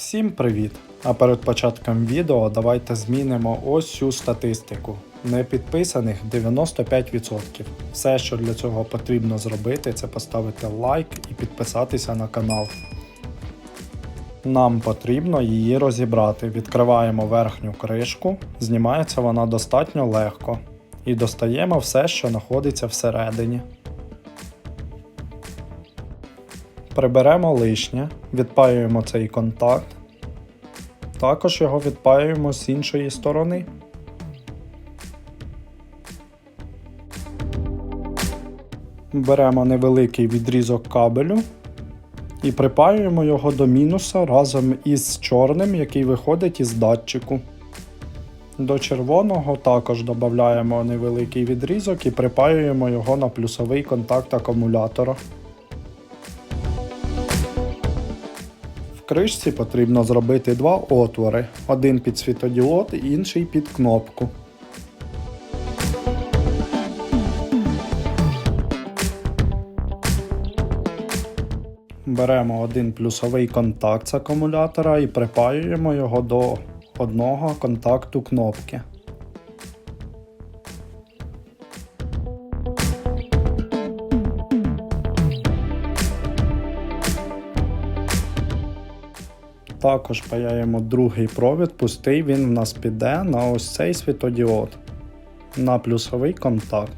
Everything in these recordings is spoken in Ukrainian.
Всім привіт! А перед початком відео давайте змінимо ось цю статистику. Не підписаних 95%. Все, що для цього потрібно зробити, це поставити лайк і підписатися на канал. Нам потрібно її розібрати. Відкриваємо верхню кришку, знімається вона достатньо легко. І достаємо все, що знаходиться всередині. Приберемо лишнє, відпаюємо цей контакт. Також його відпаюємо з іншої сторони. Беремо невеликий відрізок кабелю і припаюємо його до мінуса разом із чорним, який виходить із датчику. До червоного також додаємо невеликий відрізок і припаюємо його на плюсовий контакт акумулятора. Кришці потрібно зробити два отвори: один під світодіод, інший під кнопку. Беремо один плюсовий контакт з акумулятора і припаюємо його до одного контакту кнопки. Також паяємо другий провід, пустий, він в нас піде на ось цей світодіод, на плюсовий контакт.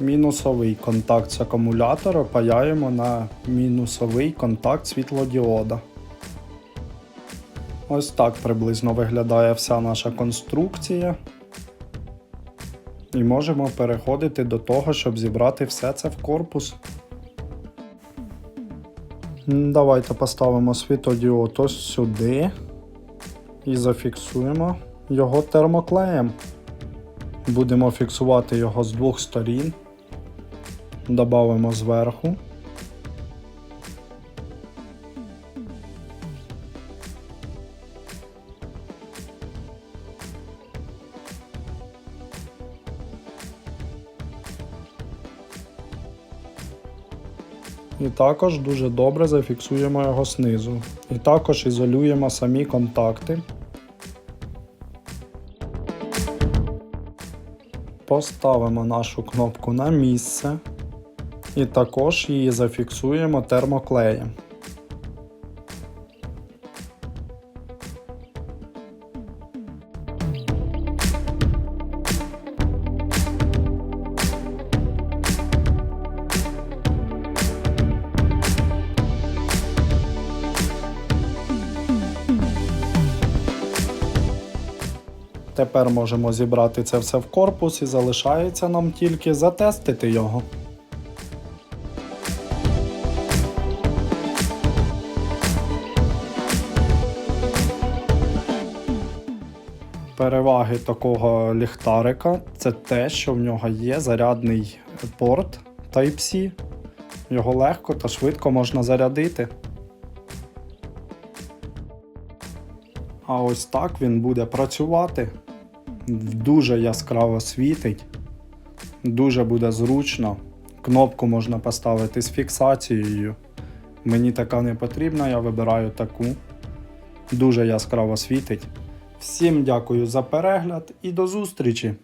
Мінусовий контакт з акумулятора паяємо на мінусовий контакт світлодіода. Ось так приблизно виглядає вся наша конструкція. І можемо переходити до того, щоб зібрати все це в корпус. Давайте поставимо світодіод ось сюди і зафіксуємо його термоклеєм. Будемо фіксувати його з двох сторін. Добавимо зверху. І також дуже добре зафіксуємо його знизу. І також ізолюємо самі контакти. Поставимо нашу кнопку на місце і також її зафіксуємо термоклеєм. Тепер можемо зібрати це все в корпус і залишається нам тільки затестити його. Переваги такого ліхтарика це те, що в нього є зарядний порт Type-C. Його легко та швидко можна зарядити. А ось так він буде працювати. Дуже яскраво світить, дуже буде зручно. Кнопку можна поставити з фіксацією. Мені така не потрібна, я вибираю таку. Дуже яскраво світить. Всім дякую за перегляд і до зустрічі!